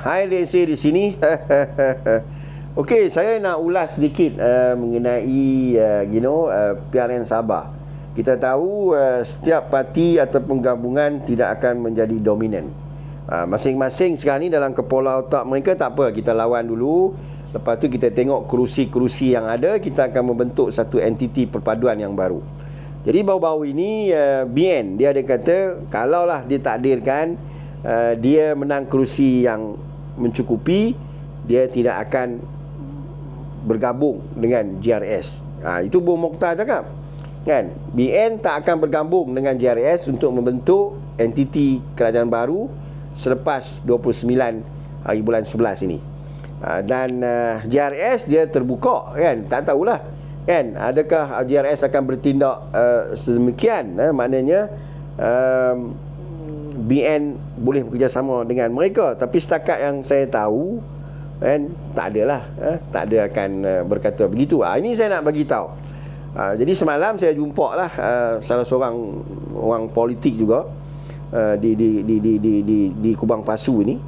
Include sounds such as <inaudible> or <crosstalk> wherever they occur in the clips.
hai Lesi di sini. <laughs> Okey, saya nak ulas sedikit uh, mengenai uh, you know uh, PRN Sabah. Kita tahu uh, setiap parti atau penggabungan tidak akan menjadi dominan. Uh, masing-masing sekarang ni dalam kepala otak mereka tak apa, kita lawan dulu. Lepas tu kita tengok kerusi-kerusi yang ada, kita akan membentuk satu entiti perpaduan yang baru. Jadi baru-baru ini uh, BN dia ada kata kalaulah ditakdirkan uh, dia menang kerusi yang mencukupi dia tidak akan bergabung dengan GRS. Ha, itu Bu Mokhtar cakap. Kan? BN tak akan bergabung dengan GRS untuk membentuk entiti kerajaan baru selepas 29 hari bulan 11 ini. Ha, dan uh, GRS dia terbuka kan? Tak tahulah. Kan? Adakah GRS akan bertindak uh, sedemikian? Eh? Maknanya um, BN boleh bekerjasama dengan mereka. Tapi setakat yang saya tahu kan tak adalah eh, tak ada akan uh, berkata begitu. Ah ini saya nak bagi tahu. Uh, jadi semalam saya jumpa lah uh, salah seorang orang politik juga uh, di, di, di di di di di Kubang Pasu ini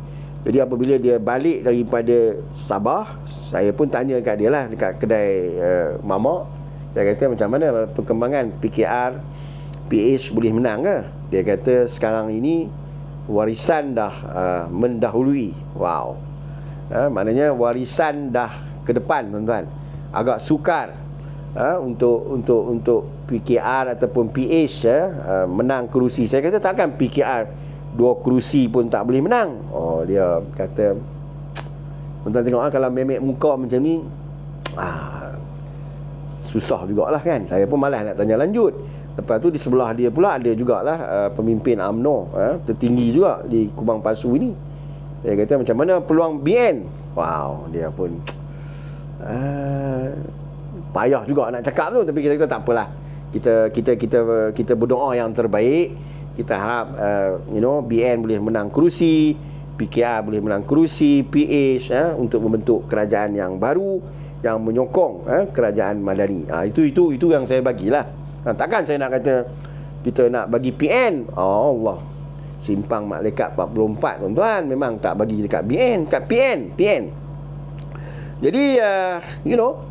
jadi apabila dia balik daripada Sabah saya pun tanya kat dia lah dekat kedai uh, mamak. Dia kata macam mana perkembangan PKR PH boleh menang ke? Dia kata sekarang ini warisan dah uh, mendahului. Wow. Uh, maknanya warisan dah ke depan tuan-tuan. Agak sukar uh, untuk untuk untuk PKR ataupun PH uh, uh, menang kerusi. Saya kata takkan PKR dua kerusi pun tak boleh menang. Oh dia kata tuan-tuan tengok uh, kalau memek muka macam ni ah susah jugalah kan. Saya pun malas nak tanya lanjut. Lepas tu di sebelah dia pula ada jugalah uh, pemimpin AMNO uh, tertinggi juga di Kubang Pasu ini. Dia kata macam mana peluang BN? Wow, dia pun <tsk> uh, payah juga nak cakap tu tapi kita kata tak apalah. Kita kita kita kita berdoa yang terbaik. Kita harap uh, you know BN boleh menang kerusi, PKR boleh menang kerusi, PH uh, untuk membentuk kerajaan yang baru yang menyokong uh, kerajaan Madani. Uh, itu itu itu yang saya bagilah. Ha, takkan saya nak kata kita nak bagi PN. Oh Allah. Simpang malaikat 44 tuan-tuan memang tak bagi dekat BN, kat PN, PN. Jadi uh, you know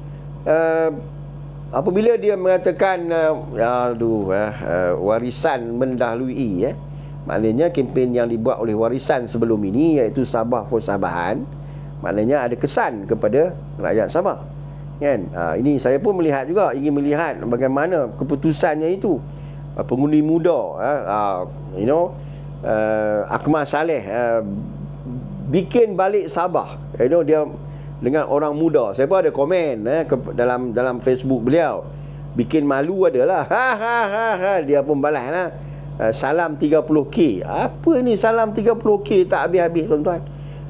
uh, apabila dia mengatakan uh, aduh uh, warisan mendahului. Eh, maknanya kempen yang dibuat oleh warisan sebelum ini iaitu Sabah for Sabahan maknanya ada kesan kepada rakyat Sabah kan? Ha, ini saya pun melihat juga ingin melihat bagaimana keputusannya itu. Uh, pengundi muda uh, you know uh, Akmal Saleh uh, bikin balik Sabah. You know dia dengan orang muda. Saya pun ada komen eh, ke, dalam dalam Facebook beliau. Bikin malu adalah. Ha ha ha ha. Dia pun balas lah uh, salam 30k apa ni salam 30k tak habis-habis tuan-tuan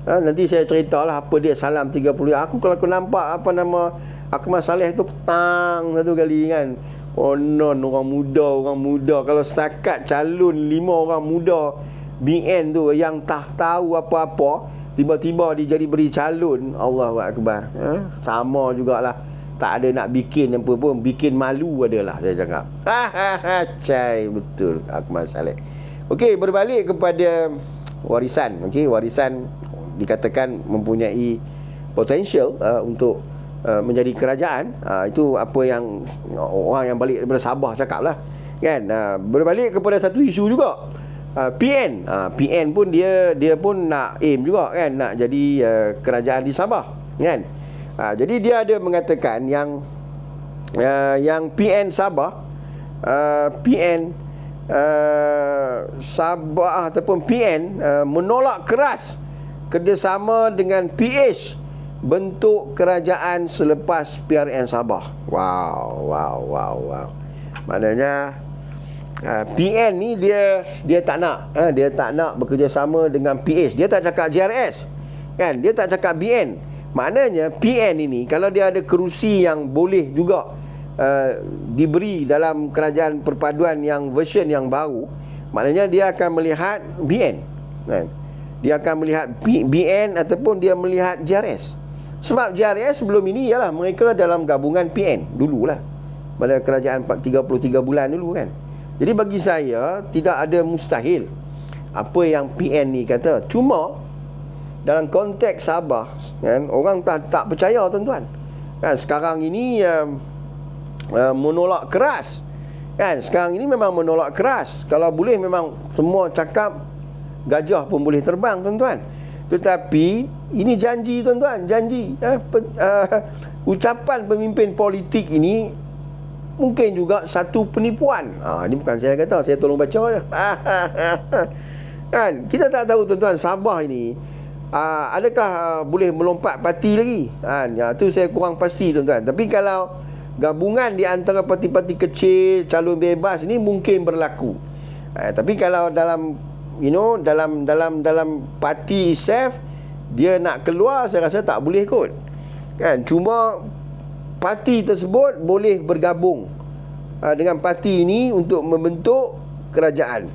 Ha, nanti saya ceritalah apa dia salam 30 aku kalau aku nampak apa nama Akmal Saleh tu ketang satu kali kan? Konon orang muda Orang muda. Kalau setakat calon Lima orang muda BN tu Yang tak tahu apa-apa Tiba-tiba dia jadi beri calon Allah Akbar. Ha? Sama jugalah. Tak ada nak bikin apa pun Bikin malu adalah Saya cakap. Hahaha Cai betul Akmal Saleh. Okey berbalik kepada Warisan. Okey warisan Dikatakan mempunyai Potential uh, Untuk uh, menjadi kerajaan. Uh, itu apa yang orang yang balik daripada Sabah cakap lah kan? Uh, berbalik kepada satu isu juga. Uh, PN uh, PN pun dia dia pun nak aim juga kan? Nak jadi uh, kerajaan di Sabah kan? Uh, jadi dia ada mengatakan yang uh, yang PN Sabah uh, PN uh, Sabah ataupun PN uh, menolak keras kerjasama dengan PH bentuk kerajaan selepas PRN Sabah. Wow, wow, wow, wow. Maknanya uh, PN ni dia dia tak nak, uh, dia tak nak bekerjasama dengan PH. Dia tak cakap JRS. Kan? Dia tak cakap BN. Maknanya PN ini kalau dia ada kerusi yang boleh juga uh, diberi dalam kerajaan perpaduan yang version yang baru, maknanya dia akan melihat BN. Kan? Dia akan melihat BN ataupun dia melihat JRS. Sebab JRS sebelum ini ialah mereka dalam gabungan PN dululah. Pada kerajaan 33 bulan dulu kan. Jadi bagi saya tidak ada mustahil apa yang PN ni kata. Cuma dalam konteks Sabah kan orang tak tak percaya tuan-tuan kan sekarang ini uh, uh, menolak keras kan sekarang ini memang menolak keras kalau boleh memang semua cakap gajah pun boleh terbang tuan-tuan. Tetapi ini janji tuan-tuan janji uh, pe, uh, ucapan pemimpin politik ini mungkin juga satu penipuan. Ha, ini bukan saya kata saya tolong baca je. <laughs> Kan? Kita tak tahu tuan-tuan Sabah ini uh, adakah uh, boleh melompat parti lagi? Ha ya tu saya kurang pasti tuan-tuan. Tapi kalau gabungan di antara parti-parti kecil calon bebas ini mungkin berlaku. Uh, tapi kalau dalam you know dalam dalam dalam parti itself dia nak keluar saya rasa tak boleh kot kan cuma parti tersebut boleh bergabung uh, dengan parti ini untuk membentuk kerajaan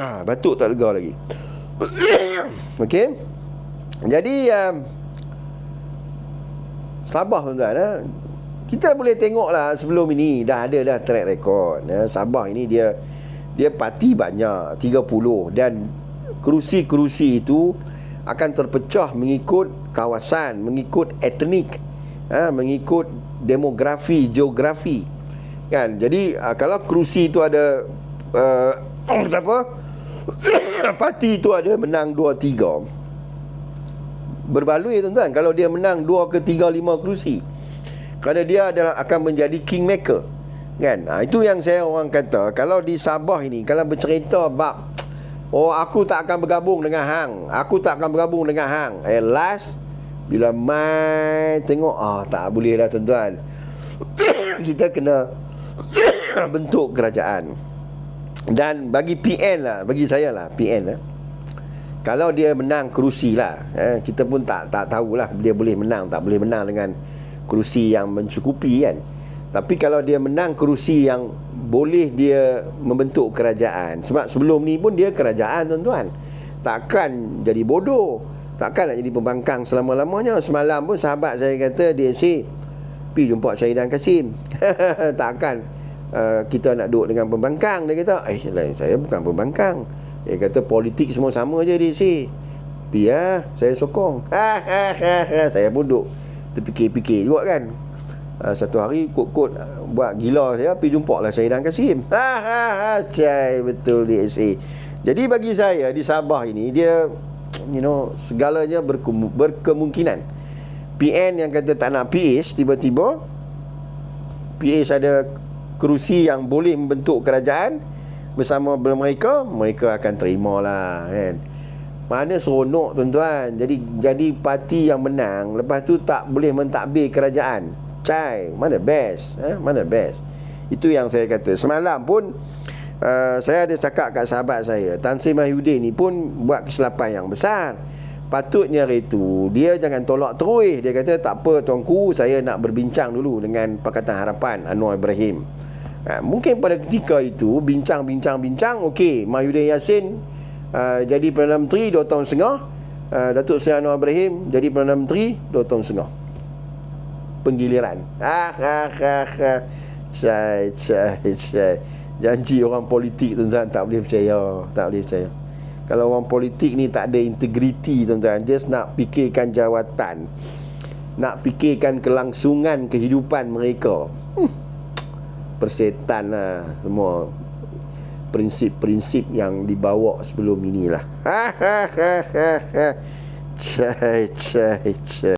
ha, <coughs> batuk tak lega lagi <coughs> Okey. Jadi um, Sabah tuan-tuan eh? Kita boleh tengoklah sebelum ini dah ada dah track record ya. Sabah ini dia dia parti banyak 30 dan kerusi-kerusi itu akan terpecah mengikut kawasan, mengikut etnik, ha, mengikut demografi, geografi. Kan? Jadi uh, kalau kerusi itu ada uh, <coughs> apa? <coughs> parti itu ada menang 2-3 Berbaloi tuan-tuan Kalau dia menang 2 ke 3, 5 kerusi Kerana dia adalah akan menjadi kingmaker Kan? Ha, Itu yang saya orang kata Kalau di Sabah ini Kalau bercerita bab Oh aku tak akan bergabung dengan Hang. Aku tak akan bergabung dengan Hang. Eh last Bila mai tengok Ah oh, tak boleh dah tuan-tuan. <coughs> Kita kena <coughs> Bentuk kerajaan. Dan bagi PN lah Bagi saya lah PN lah. Kalau dia menang kerusi lah. Eh, Kita pun tak tak tahulah Dia boleh menang tak boleh menang dengan Kerusi yang mencukupi kan Tapi kalau dia menang kerusi yang Boleh dia membentuk kerajaan. Sebab sebelum ni pun dia kerajaan tuan-tuan. Takkan jadi bodoh. Takkan nak jadi pembangkang selama-lamanya. Semalam pun sahabat saya kata Dia say Pergi jumpa Syahidan Kasim. <laughs> Takkan uh, kita nak duduk dengan pembangkang. Dia kata eh saya bukan pembangkang. Dia kata politik semua sama je dia si. Biar saya sokong. <laughs> Saya pun duduk terfikir-fikir juga kan uh, satu hari kot-kot uh, buat gila saya pergi jumpa lah Syahidan Kasim <laughs> cai betul dia si. Jadi bagi saya di Sabah ini dia you know segalanya berkem- berkemungkinan. PN yang kata tak nak PH tiba-tiba PH ada kerusi yang boleh membentuk kerajaan bersama mereka mereka akan terima lah kan. Mana seronok tuan-tuan. Jadi jadi parti yang menang lepas tu tak boleh mentadbir kerajaan cai mana best eh? mana best? Itu yang saya kata. Semalam pun uh, saya ada cakap kat sahabat saya Tan Sri Mahyudin ni pun buat kesilapan yang besar. Patutnya hari tu dia jangan tolak terus. Dia kata tak apa tuanku saya nak berbincang dulu dengan Pakatan Harapan Anwar Ibrahim. Ha, mungkin pada ketika itu bincang-bincang-bincang okey Mahyudin Yassin uh, jadi Perdana Menteri 2 tahun setengah uh, Datuk Seri Anwar Ibrahim jadi Perdana Menteri 2 tahun setengah penggiliran. Ah ah ah ah cai cai cai. Janji orang politik tuan-tuan tak boleh percaya. Tak boleh percaya. Kalau orang politik ni tak ada integriti tuan-tuan just nak fikirkan jawatan. Nak fikirkan kelangsungan kehidupan mereka. Hmm. Persetan lah semua prinsip-prinsip yang dibawa sebelum inilah. Ha ha ha ha. Cai cai cai.